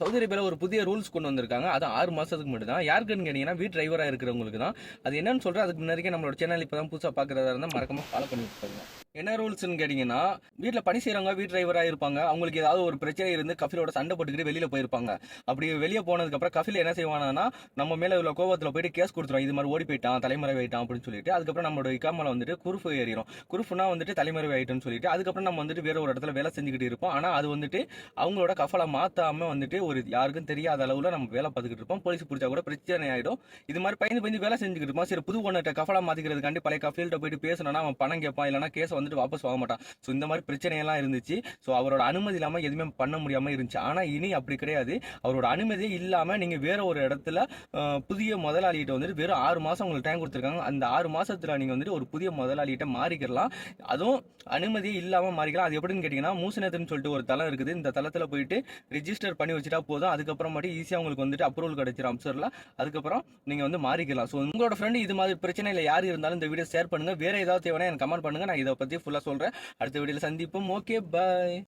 Saudi அரேபியாவில் ஒரு புதிய ரூல்ஸ் கொண்டு வந்திருக்காங்க. அது ஆறு மாசத்துக்கு மட்டும் தான் யாருக்குன்னு கேட்டீங்கன்னா வீட் டிரைவராக இருக்கிறவங்களுக்கு தான் அது என்னன்னு சொல்கிறேன் அதுக்கு முன்னாடி நம்மளோட சேனல் இப்போ தான் புதுசாக பார்க்குறதா இருந்தால் மறக்காமல் ஃபாலோ பண்ணி என்ன ரூல்ஸ்னு கேட்டிங்கன்னா வீட்டில் பணி செய்கிறவங்க வீட் டிரைவராக இருப்பாங்க. அவங்களுக்கு ஏதாவது ஒரு பிரச்சனை இருந்து கஃபிலோட சண்டை போட்டுக்கிட்டு வெளியில் போயிருப்பாங்க. அப்படி வெளியே போனதுக்கப்புறம் கஃபில் என்ன செய்வானா நம்ம மேலே உள்ள கோபத்தில் போயிட்டு கேஸ் கொடுத்துரும். இது மாதிரி ஓடி போயிட்டான் தலைமறை ஆயிட்டான் அப்படின்னு சொல்லிட்டு அதுக்கப்புறம் நம்மளோட இக்காமல் வந்துட்டு குரூஃப் ஏறிடும் குரூஃப்னா வந்துட்டு தலைமறை ஆயிட்டுன்னு சொல்லிட்டு அதுக்கப்புறம் நம்ம வந்துட்டு வேற ஒரு இடத்துல வேலை செஞ்சுக்கிட்டு இருப்போம். ஆனால் அது வந்துட்டு அவங்களோட கஃபலை மாற்றாமல் வந்துட்டு ஒரு யாருக்கும் தெரியாத அளவில் நம்ம வேலை பார்த்துக்கிட்டு இருப்போம். போலீஸ் பிடிச்சா கூட பிரச்சனை ஆயிடும். இது மாதிரி பயந்து பயந்து வேலை செஞ்சுக்கிட்டு இருப்போம். சரி புது ஒன்றை கஃபலாக மாற்றிக்கிறதுக்காண்டி பழைய கஃபீல்ட்ட போயிட்டு பேசணும்னா அவன் பணம் கேட்பான். இல்லைனா கேஸ் வந்துட்டு வாபஸ் வாங்க மாட்டான். ஸோ இந்த மாதிரி பிரச்சனையெல்லாம் இருந்துச்சு. ஸோ அவரோட அனுமதி இல்லாமல் எதுவுமே பண்ண முடியாமல் இருந்துச்சு. ஆனால் இனி அப்படி கிடையாது. அவரோட அனுமதியே இல்லாமல் நீங்கள் வேற ஒரு இடத்துல புதிய முதலாளிகிட்ட வந்துட்டு வெறும் ஆறு மாதம் உங்களுக்கு டைம் கொடுத்துருக்காங்க. அந்த ஆறு மாதத்தில் நீங்கள் வந்துட்டு ஒரு புதிய முதலாளிகிட்ட மாறிக்கலாம் அதுவும் அனுமதியே இல்லாமல் மாறிக்கலாம். அது எப்படின்னு கேட்டிங்கன்னா மூசனத்துன்னு சொல்லிட்டு ஒரு தளம் இருக்குது. இந்த தளத்தில் போயிட்டு ரிஜிஸ்டர் பண்ணி வச்சுட்டா போதும். அதுக்கப்புறம் மட்டும் ஈஸியாக உங்களுக்கு வந்துட்டு அப்ரூவல் கிடைச்சிடும் அம்சரில் அதுக்கப்புறம் நீங்கள் வந்து மாறிக்கலாம். ஸோ உங்களோட ஃப்ரெண்டு இது மாதிரி பிரச்சனையில் யார் இருந்தாலும் இந்த வீடியோ ஷேர் பண்ணுங்கள் வேறு ஏதாவது தேவைன்னா எனக்கு கமெண்ட் பண்ணுங்க. நான் இதை பற்றி ஃபுல்லாக சொல்கிறேன் அடுத்த வீடியோவில் சந்திப்போம். Okay bye